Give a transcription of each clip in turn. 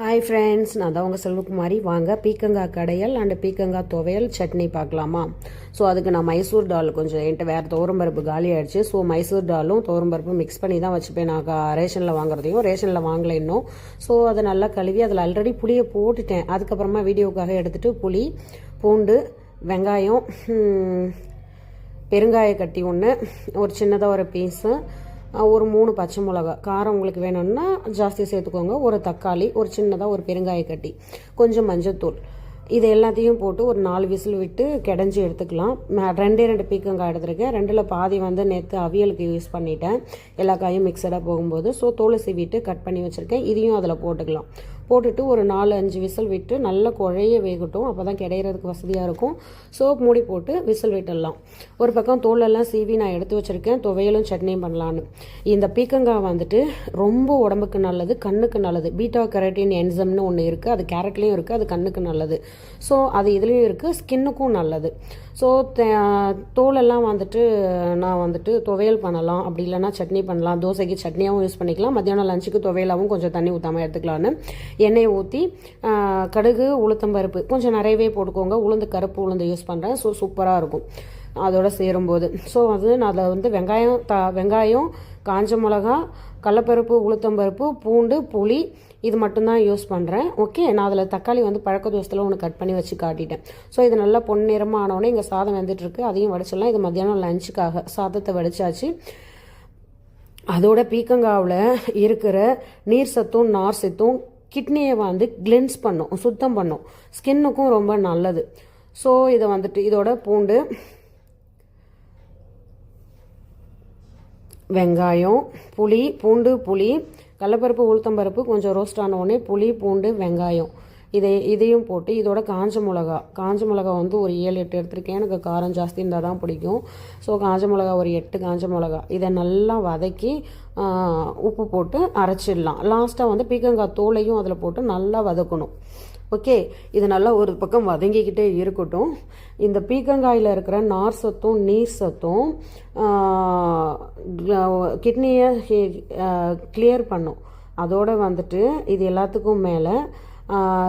Hi friends நான் தான் உங்கள் செல்வகுமாரி. வாங்க பீக்கங்காய் கடையல் அண்டு பீக்கங்காய் துவையல் சட்னி பார்க்கலாமா? ஸோ அதுக்கு நான் மைசூர் டால் கொஞ்சம் என்கிட்ட வேறு துவரம்பருப்பு காலி ஆயிடுச்சு ஸோ மைசூர் டாலும் துவரம்பருப்பும் மிக்ஸ் பண்ணி தான் வச்சுப்பேன். நான் ரேஷனில் வாங்குறதையும் ரேஷனில் வாங்கல இன்னும். ஸோ அதை நல்லா கழுவி அதில் ஆல்ரெடி புளியை போட்டுட்டேன். அதுக்கப்புறமா வீடியோக்காக எடுத்துகிட்டு புளி பூண்டு வெங்காயம் பெருங்காய கட்டி ஒன்று ஒரு சின்னதாக ஒரு பீஸு ஒரு மூணு பச்சை மிளகா. காரம் உங்களுக்கு வேணும்னா ஜாஸ்தி சேர்த்துக்கோங்க. ஒரு தக்காளி ஒரு சின்னதாக ஒரு பெருங்காய கட்டி. கொஞ்சம் மஞ்சத்தூள். இது எல்லாத்தையும் போட்டு ஒரு நாலு விசில் விட்டு கிடஞ்சி எடுத்துக்கலாம். நான் ரெண்டே ரெண்டு பீக்கங்காய் எடுத்துருக்கேன். ரெண்டில் பாதி வந்து நேற்று அவியலுக்கு யூஸ் பண்ணிட்டேன். எல்லா காயும் மிக்சடாக போகும்போது. ஸோ தோலை சீவிட்டு கட் பண்ணி வச்சுருக்கேன். இதையும் அதில் போட்டுக்கலாம். போட்டுட்டு ஒரு நாலு அஞ்சு விசில் விட்டு நல்லா குழைய வேகட்டும். அப்போ தான் கிடையிறதுக்கு வசதியாக இருக்கும். சோப் மூடி போட்டு விசில் விட்டுடலாம். ஒரு பக்கம் தோலெல்லாம் சீவி நான் எடுத்து வச்சுருக்கேன். துவையலும் சட்னியும் பண்ணலான்னு. இந்த பீக்கங்காய் வந்துட்டு ரொம்ப உடம்புக்கு நல்லது கண்ணுக்கு நல்லது. பீட்டா கெரட்டின் என்சம்னு ஒன்று இருக்குது அது கேரட்லேயும் இருக்குது அது கண்ணுக்கு நல்லது. ஸோ அது இதுலேயும் இருக்குது ஸ்கின்னுக்கும் நல்லது. ஸோ தோலெல்லாம் வந்துட்டு நான் வந்துட்டு துவையல் பண்ணலாம். அப்படி இல்லைன்னா சட்னி பண்ணலாம். தோசைக்கு சட்னியாகவும் யூஸ் பண்ணிக்கலாம். மத்தியானம் லஞ்சுக்கு துவையலாகவும் கொஞ்சம் தண்ணி ஊற்றாமல் எடுத்துக்கலான்னு. எண்ணெயை ஊற்றி கடுகு உளுத்தம்பருப்பு கொஞ்சம் நிறையவே போட்டுக்கோங்க. உளுந்து கருப்பு உளுந்து யூஸ் பண்ணுறேன் ஸோ சூப்பராக இருக்கும். அதோட சேரும்போது. ஸோ அது நான் அதில் வந்து வெங்காயம் த வெங்காயம் காஞ்ச மிளகா கடலப்பருப்பு உளுத்தம்பருப்பு பூண்டு புளி இது மட்டும்தான் யூஸ் பண்ணுறேன் ஓகே நான் அதில் தக்காளி வந்து பழக்க தோசத்தில் ஒன்று கட் பண்ணி வச்சு காட்டிட்டேன். ஸோ இது நல்லா பொன்னிறமாக ஆனோடனே இங்கே சாதம் வெந்துட்டுருக்கு அதையும் வடிச்சிடலாம். இது மத்தியானம் லஞ்சுக்காக சாதத்தை வடிச்சாச்சு. அதோட பீக்கங்காவில் இருக்கிற நீர் சத்தும் நார் சத்தும் கிட்னியை வந்து கிளென்ஸ் பண்ணும் சுத்தம் பண்ணும். ஸ்கின்னுக்கும் ரொம்ப நல்லது. ஸோ இதை வந்துட்டு இதோட பூண்டு வெங்காயம் புளி பூண்டு புளி கடலப்பருப்பு உளுத்தம்பருப்பு கொஞ்சம் ரோஸ்ட் ஆன உடனே புளி பூண்டு வெங்காயம். இதை இதையும் போட்டு இதோட காஞ்ச மிளகா காஞ்ச மிளகா வந்து ஒரு ஏழு எட்டு எடுத்திருக்கேன். எனக்கு காரம் ஜாஸ்தி இருந்தால் தான் பிடிக்கும். ஸோ காஞ்ச மிளகா ஒரு எட்டு காஞ்ச மிளகா. இதை நல்லா வதக்கி உப்பு போட்டு அரைச்சிடலாம். லாஸ்ட்டாக வந்து பீக்கங்காய் தோலையும் அதில் போட்டு நல்லா வதக்கணும். ஓகே இது நல்லா ஒரு பக்கம் வதங்கிக்கிட்டே இருக்கட்டும். இந்த பீக்கங்காயில் இருக்கிற நார் சத்தும் நீர் சத்தும் கிட்னியை கிளியர் பண்ணும். அதோடு வந்துட்டு இது எல்லாத்துக்கும் மேலே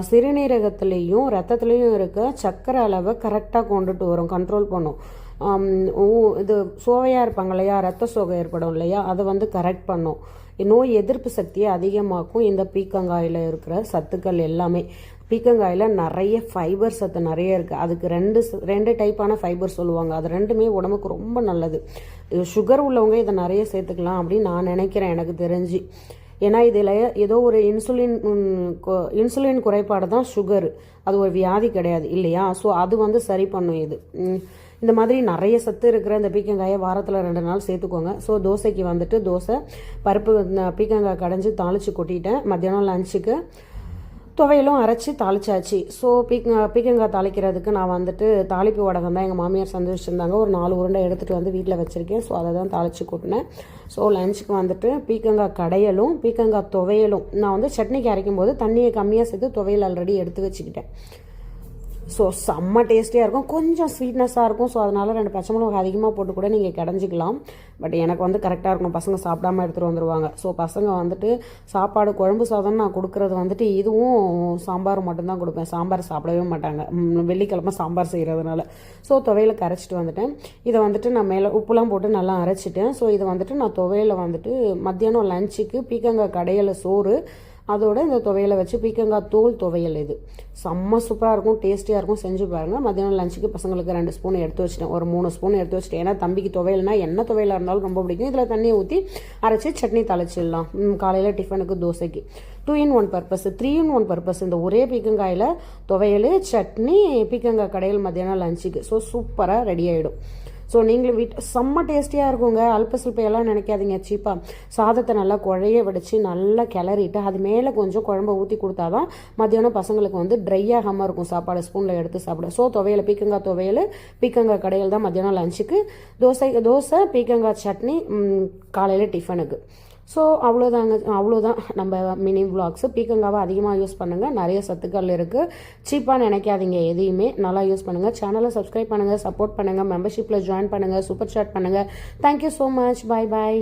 சிறுநீரகத்துலேயும் ரத்தத்துலேயும் இருக்க சர்க்கரை அளவை கரெக்டாக கொண்டுட்டு வரும் கண்ட்ரோல் பண்ணும். இது சோவையாக இருப்பாங்க இல்லையா? ரத்த சோகை ஏற்படும் இல்லையா? அதை வந்து கரெக்ட் பண்ணும். நோய் எதிர்ப்பு சக்தியை அதிகமாக்கும் இந்த பீக்கங்காயில் இருக்கிற சத்துக்கள் எல்லாமே. பீக்கங்காயில் நிறைய ஃபைபர் சத்து நிறைய இருக்குது அதுக்கு ரெண்டு ரெண்டு டைப்பான ஃபைபர் சொல்லுவாங்க. அது ரெண்டுமே உடம்புக்கு ரொம்ப நல்லது. சுகர் உள்ளவங்க இதை நிறைய சேர்த்துக்கலாம் அப்படின்னு நான் நினைக்கிறேன். எனக்கு தெரிஞ்சு. ஏன்னா இதில் ஏதோ ஒரு இன்சுலின் இன்சுலின் குறைபாடு தான் சுகர். அது ஒரு வியாதி கிடையாது இல்லையா? ஸோ அது வந்து சரி பண்ணும் இது. இந்த மாதிரி நிறைய சத்து இருக்கிற இந்த பீக்கங்காயை வாரத்தில் ரெண்டு நாள் சேர்த்துக்கோங்க. ஸோ தோசைக்கு வந்துட்டு தோசை பருப்பு பீக்கங்காய் கடைஞ்சி தாளித்து கொட்டிட்டேன். மத்தியானம் லஞ்சுக்கு துவையலும் அரைச்சி தாளிச்சாச்சு. ஸோ பீக்க பீக்கங்காய் தாளிக்கிறதுக்கு நான் வந்துட்டு தாளிப்பு வடகம் தான் எங்கள் மாமியார் சந்தி வச்சுருந்தாங்க ஒரு நாலு உருண்டை எடுத்துகிட்டு வந்து வீட்டில் வச்சுருக்கேன். ஸோ அதை தான் தாளித்து கூட்டினேன். ஸோ லஞ்சுக்கு வந்துட்டு பீக்கங்காய் கடையலும் பீக்கங்காய் துவையலும். நான் வந்து சட்னிக்கு அரைக்கும் போது தண்ணியை கம்மியாக சேர்த்து துவையல் ஆல்ரெடி எடுத்து வச்சுக்கிட்டேன். ஸோ செம்ம டேஸ்டியாக இருக்கும். கொஞ்சம் ஸ்வீட்னஸாக இருக்கும். ஸோ அதனால் ரெண்டு பச்சை மிளகா அதிகமாக போட்டு கூட நீங்கள் கிடஞ்சிக்கலாம் பட் எனக்கு வந்து கரெக்டாக இருக்கும் பசங்க சாப்பிடாம எடுத்துகிட்டு வந்துடுவாங்க ஸோ பசங்க வந்துட்டு சாப்பாடு குழம்பு சாதம் நான் கொடுக்குறது வந்துட்டு இதுவும் சாம்பார் மட்டும்தான் கொடுப்பேன். சாம்பார் சாப்பிடவே மாட்டாங்க. வெள்ளிக்கிழமை சாம்பார் செய்கிறதுனால ஸோ துவையில் கரைச்சிட்டு வந்துட்டேன். இதை வந்துட்டு நான் மேலே உப்புலாம் போட்டு நல்லா அரைச்சிட்டேன். ஸோ இதை வந்துட்டு நான் துவையில் வந்துட்டு மத்தியானம் லஞ்சுக்கு பீக்கங்காய் கடையில் சோறு அதோட இந்த துவையலை வச்சு பீக்கங்காய் தோல் துவையல் இது. செம்ம சூப்பராக இருக்கும் டேஸ்டியாக இருக்கும். செஞ்சு பாருங்கள் மத்தியானம் லஞ்சுக்கு பசங்களுக்கு ரெண்டு ஸ்பூன் எடுத்து வச்சிட்டேன். ஒரு மூணு ஸ்பூன் எடுத்து வச்சிட்டேன். ஏன்னா தம்பிக்கு துவையல்னா என்ன துவையலாக இருந்தாலும் ரொம்ப பிடிக்கும். இதில் தண்ணியை ஊற்றி அரைச்சி சட்னி தலைச்சிடலாம் காலையில் டிஃபனுக்கு தோசைக்கு. Two in one purpose three in one purpose இந்த ஒரே பீக்கங்காயில் துவையல் சட்னி பீக்கங்காய் கடையில் மத்தியானம் லஞ்சுக்கு ஸோ சூப்பராக ரெடி ஆகிடும் ஸோ நீங்களும் வீட்டு செம்ம டேஸ்டியாக இருக்குங்க. அல்பசில்பையெல்லாம் நினைக்காதீங்க சீப்பாக சாதத்தை நல்லா குழைய வடித்து நல்லா கிளறிட்டு அது மேலே கொஞ்சம் குழம்ப ஊற்றி கொடுத்தாதான் மத்தியானம் பசங்களுக்கு வந்து ட்ரை ஆகாமல் இருக்கும். சாப்பாடு ஸ்பூனில் எடுத்து சாப்பிட. ஸோ துவையல் பீக்கங்காய் துவையல் பீக்கங்காய் கடையில் தான் மத்தியானம் லஞ்சுக்கு தோசை தோசை பீக்கங்காய் சட்னி காலையில் டிஃபனுக்கு ஸோ அவ்வளோதாங்க அவ்வளோதான் நம்ம மினி விளாக்ஸு பீக்கங்காவை அதிகமாக யூஸ் பண்ணுங்கள் நிறைய சத்துக்கள் இருக்குது சீப்பாக நினைக்காதீங்க எதையுமே. நல்லா யூஸ் பண்ணுங்கள் சேனலை சப்ஸ்கிரைப் பண்ணுங்கள் சப்போர்ட் பண்ணுங்கள் மெம்பர்ஷிப்பில் ஜாயின் பண்ணுங்கள் சூப்பர் சாட் பண்ணுங்கள் thank you so much bye bye